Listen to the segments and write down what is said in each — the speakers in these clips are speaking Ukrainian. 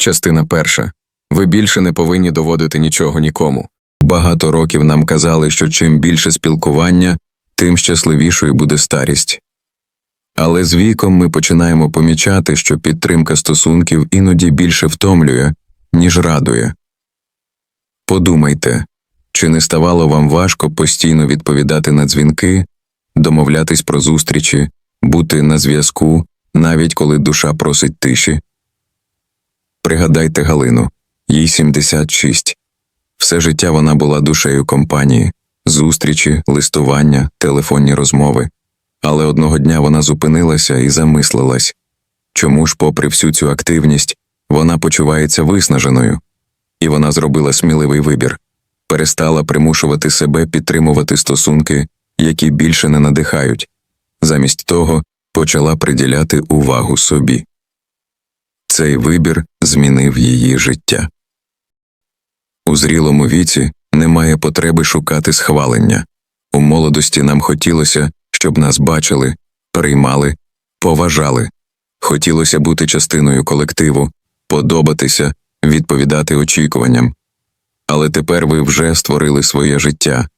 Частина перша. Ви більше не повинні доводити нічого нікому. Багато років нам казали, що чим більше спілкування, тим щасливішою буде старість. Але з віком ми починаємо помічати, що підтримка стосунків іноді більше втомлює, ніж радує. Подумайте, чи не ставало вам важко постійно відповідати на дзвінки, домовлятись про зустрічі, бути на зв'язку, навіть коли душа просить тиші? Пригадайте Галину, їй 76. Все життя вона була душею компанії, зустрічі, листування, телефонні розмови. Але одного дня вона зупинилася і замислилась, чому ж, попри всю цю активність, вона почувається виснаженою, і вона зробила сміливий вибір перестала примушувати себе підтримувати стосунки, які більше не надихають, замість того почала приділяти увагу собі. Цей вибір змінив її життя. У зрілому віці немає потреби шукати схвалення. У молодості нам хотілося, щоб нас бачили, приймали, поважали. Хотілося бути частиною колективу, подобатися, відповідати очікуванням. Але тепер ви вже створили своє життя.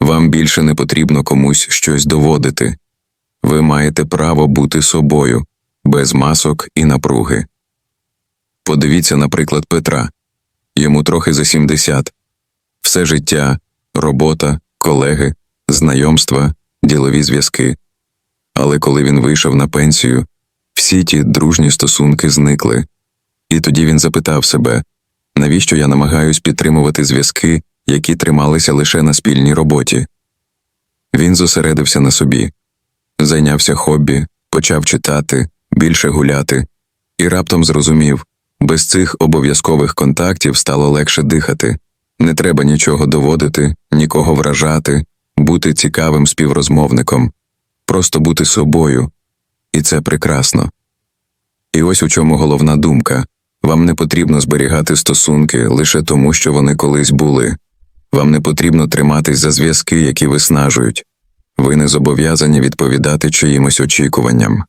Вам більше не потрібно комусь щось доводити. Ви маєте право бути собою, без масок і напруги. Подивіться, наприклад, Петра йому трохи за 70. Все життя, робота, колеги, знайомства, ділові зв'язки. Але коли він вийшов на пенсію, всі ті дружні стосунки зникли. І тоді він запитав себе, навіщо я намагаюсь підтримувати зв'язки, які трималися лише на спільній роботі. Він зосередився на собі, зайнявся хобі, почав читати, більше гуляти, і раптом зрозумів без цих обов'язкових контактів стало легше дихати, не треба нічого доводити, нікого вражати, бути цікавим співрозмовником, просто бути собою, і це прекрасно. І ось у чому головна думка. Вам не потрібно зберігати стосунки лише тому, що вони колись були, вам не потрібно триматись за зв'язки, які виснажують, ви не зобов'язані відповідати чиїмось очікуванням.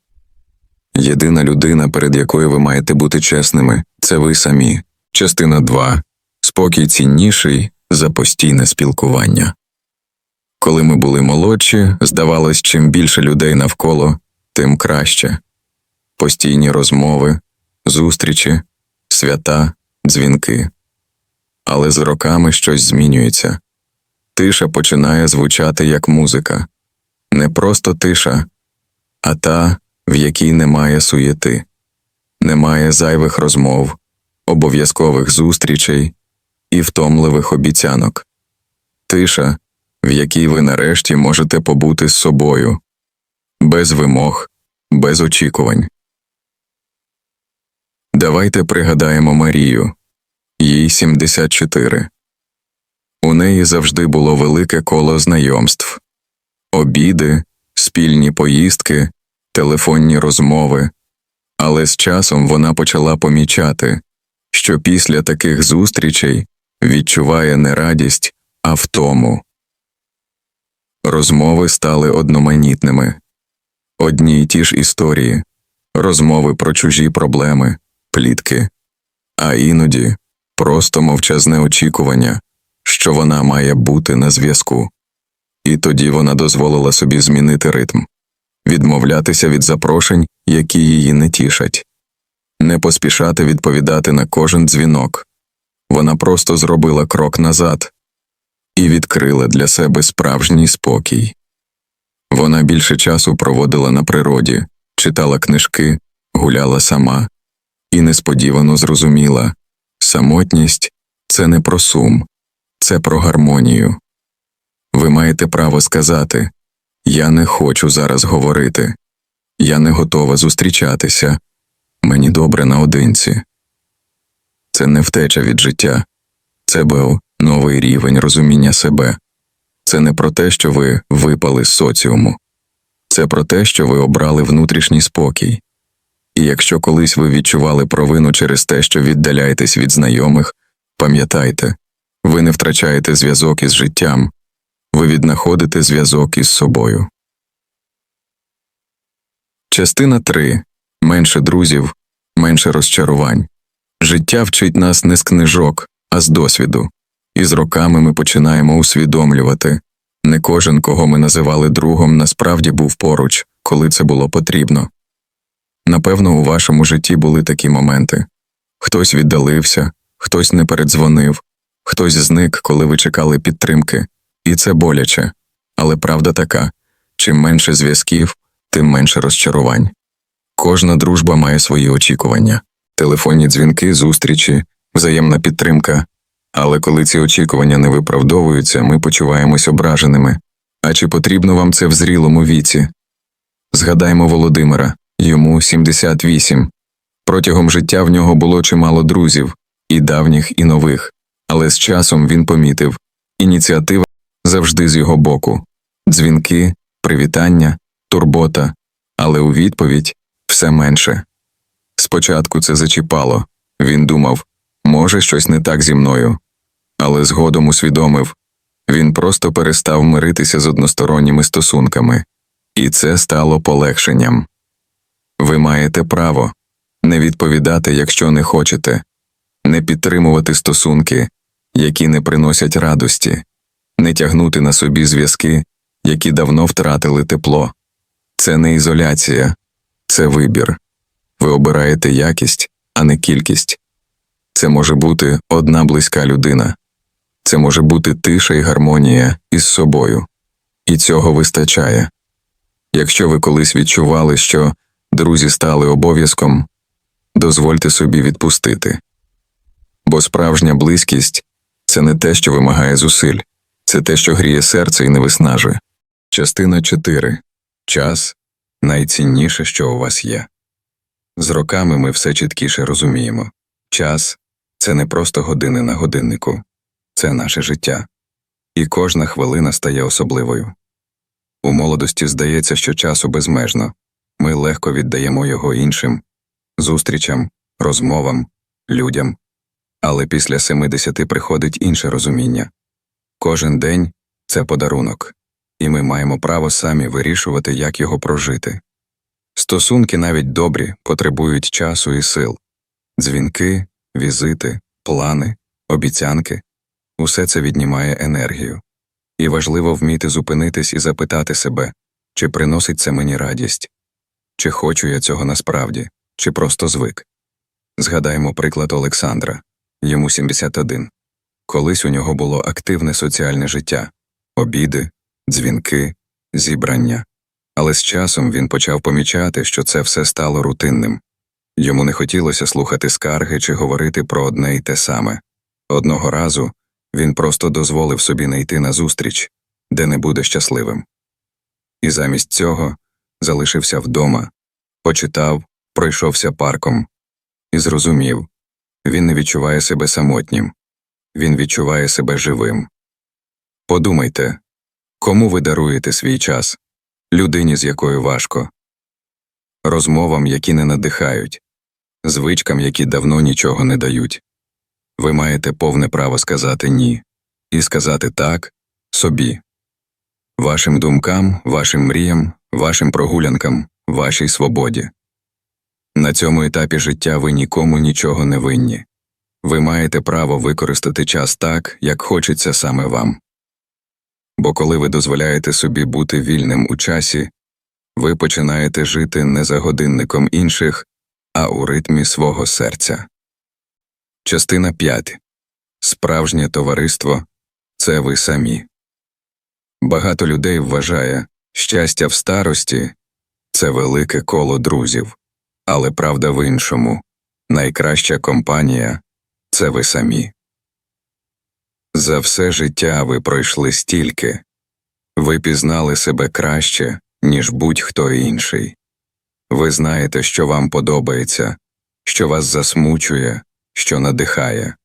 Єдина людина, перед якою ви маєте бути чесними, це ви самі. Частина 2. Спокій цінніший за постійне спілкування. Коли ми були молодші, здавалось, чим більше людей навколо, тим краще. Постійні розмови, зустрічі, свята, дзвінки. Але з роками щось змінюється. Тиша починає звучати як музика. Не просто тиша, а та, в якій немає суєти, немає зайвих розмов, обов'язкових зустрічей і втомливих обіцянок. Тиша, в якій ви нарешті можете побути з собою, без вимог, без очікувань. Давайте пригадаємо Марію, їй 74. У неї завжди було велике коло знайомств, обіди, спільні поїздки, телефонні розмови, але з часом вона почала помічати, що після таких зустрічей відчуває не радість, а втому. Розмови стали одноманітними, одні й ті ж історії, розмови про чужі проблеми, плітки, а іноді просто мовчазне очікування, що вона має бути на зв'язку. І тоді вона дозволила собі змінити ритм, відмовлятися від запрошень, які її не тішать, не поспішати відповідати на кожен дзвінок. Вона просто зробила крок назад і відкрила для себе справжній спокій. Вона більше часу проводила на природі, читала книжки, гуляла сама і несподівано зрозуміла самотність це не про сум, це про гармонію. Ви маєте право сказати Я не хочу зараз говорити, я не готова зустрічатися, мені добре наодинці. Це не втеча від життя, це був новий рівень розуміння себе. Це не про те, що ви випали з соціуму, це про те, що ви обрали внутрішній спокій. І якщо колись ви відчували провину через те, що віддаляєтесь від знайомих, пам'ятайте, ви не втрачаєте зв'язок із життям, ви віднаходите зв'язок із собою. Частина 3. Менше друзів, менше розчарувань. Життя вчить нас не з книжок, а з досвіду. І з роками ми починаємо усвідомлювати не кожен, кого ми називали другом, насправді був поруч, коли це було потрібно. Напевно, у вашому житті були такі моменти хтось віддалився, хтось не передзвонив, хтось зник, коли ви чекали підтримки, і це боляче. Але правда така чим менше зв'язків, тим менше розчарувань. Кожна дружба має свої очікування телефонні дзвінки, зустрічі, взаємна підтримка. Але коли ці очікування не виправдовуються, ми почуваємось ображеними. А чи потрібно вам це в зрілому віці? Згадаймо Володимира, йому 78. Протягом життя в нього було чимало друзів, і давніх, і нових, але з часом він помітив ініціатива завжди з його боку. Дзвінки, привітання, турбота, але у відповідь все менше. Спочатку це зачіпало. Він думав, може, щось не так зі мною, але згодом усвідомив він просто перестав миритися з односторонніми стосунками, і це стало полегшенням. Ви маєте право не відповідати, якщо не хочете, не підтримувати стосунки, які не приносять радості, не тягнути на собі зв'язки, які давно втратили тепло. Це не ізоляція, це вибір. Ви обираєте якість, а не кількість. Це може бути одна близька людина, це може бути тиша і гармонія із собою, і цього вистачає. Якщо ви колись відчували, що друзі стали обов'язком, дозвольте собі відпустити. Бо справжня близькість це не те, що вимагає зусиль, це те, що гріє серце і не виснажує. Частина 4. Час найцінніше, що у вас є. З роками ми все чіткіше розуміємо час це не просто години на годиннику, це наше життя, і кожна хвилина стає особливою. У молодості здається, що часу безмежно, ми легко віддаємо його іншим зустрічам, розмовам, людям. Але після 70 приходить інше розуміння кожен день це подарунок, і ми маємо право самі вирішувати, як його прожити. Стосунки навіть добрі потребують часу і сил дзвінки, візити, плани, обіцянки усе це віднімає енергію. І важливо вміти зупинитись і запитати себе, чи приносить це мені радість, чи хочу я цього насправді, чи просто звик. Згадаємо приклад Олександра йому 71. Колись у нього було активне соціальне життя обіди, дзвінки, зібрання. Але з часом він почав помічати, що це все стало рутинним. Йому не хотілося слухати скарги чи говорити про одне й те саме. Одного разу він просто дозволив собі не йти на зустріч, де не буде щасливим. І замість цього залишився вдома, почитав, пройшовся парком і зрозумів він не відчуває себе самотнім, він відчуває себе живим. Подумайте, кому ви даруєте свій час, людині, з якою важко, розмовам, які не надихають, звичкам, які давно нічого не дають. Ви маєте повне право сказати ні і сказати так собі, вашим думкам, вашим мріям, вашим прогулянкам, вашій свободі. На цьому етапі життя ви нікому нічого не винні. Ви маєте право використати час так, як хочеться саме вам. Бо коли ви дозволяєте собі бути вільним у часі, ви починаєте жити не за годинником інших, а у ритмі свого серця. Частина 5. Справжнє товариство це ви самі. Багато людей вважає, щастя в старості це велике коло друзів, але правда в іншому найкраща компанія це ви самі. За все життя ви пройшли стільки, ви пізнали себе краще, ніж будь-хто інший. Ви знаєте, що вам подобається, що вас засмучує, що надихає.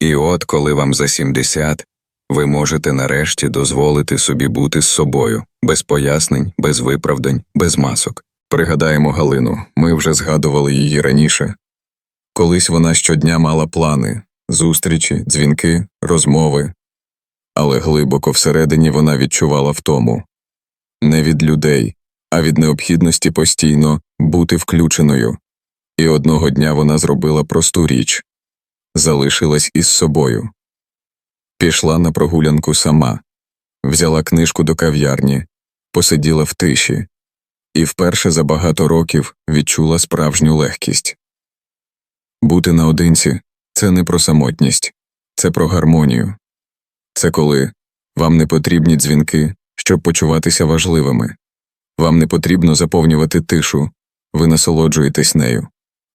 І от, коли вам за 70, ви можете нарешті дозволити собі бути з собою, без пояснень, без виправдань, без масок. Пригадаємо Галину, ми вже згадували її раніше. Колись вона щодня мала плани, зустрічі, дзвінки, розмови, але глибоко всередині вона відчувала втому не від людей, а від необхідності постійно бути включеною. І одного дня вона зробила просту річ залишилась із собою. Пішла на прогулянку сама, взяла книжку до кав'ярні, посиділа в тиші і вперше за багато років відчула справжню легкість. Бути наодинці це не про самотність, це про гармонію. Це коли вам не потрібні дзвінки, щоб почуватися важливими. Вам не потрібно заповнювати тишу, ви насолоджуєтесь нею.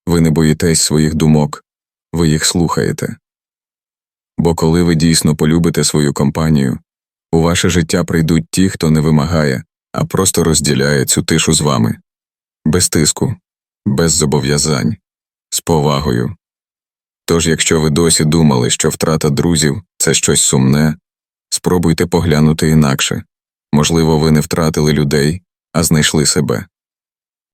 Ви не боїтесь своїх думок, ви їх слухаєте. Бо коли ви дійсно полюбите свою компанію, у ваше життя прийдуть ті, хто не вимагає, а просто розділяє цю тишу з вами. Без тиску, без зобов'язань, з повагою. Тож, якщо ви досі думали, що втрата друзів це щось сумне, спробуйте поглянути інакше. Можливо, ви не втратили людей, а знайшли себе.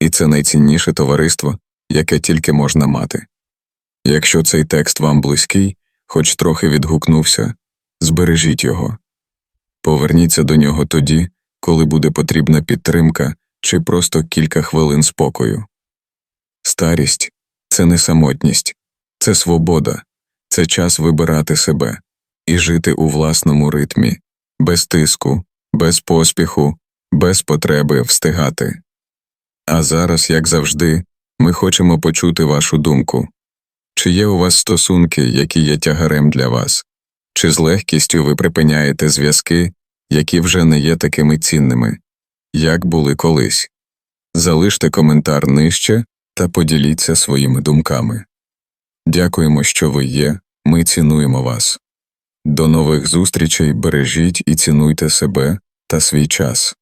І це найцінніше товариство, яке тільки можна мати. Якщо цей текст вам близький, хоч трохи відгукнувся, збережіть його. Поверніться до нього тоді, коли буде потрібна підтримка чи просто кілька хвилин спокою. Старість це не самотність, це свобода, це час вибирати себе і жити у власному ритмі, без тиску, без поспіху, без потреби встигати. А зараз, як завжди, ми хочемо почути вашу думку. Чи є у вас стосунки, які є тягарем для вас? Чи з легкістю ви припиняєте зв'язки, які вже не є такими цінними, як були колись? Залиште коментар нижче та поділіться своїми думками. Дякуємо, що ви є, ми цінуємо вас. До нових зустрічей бережіть і цінуйте себе та свій час.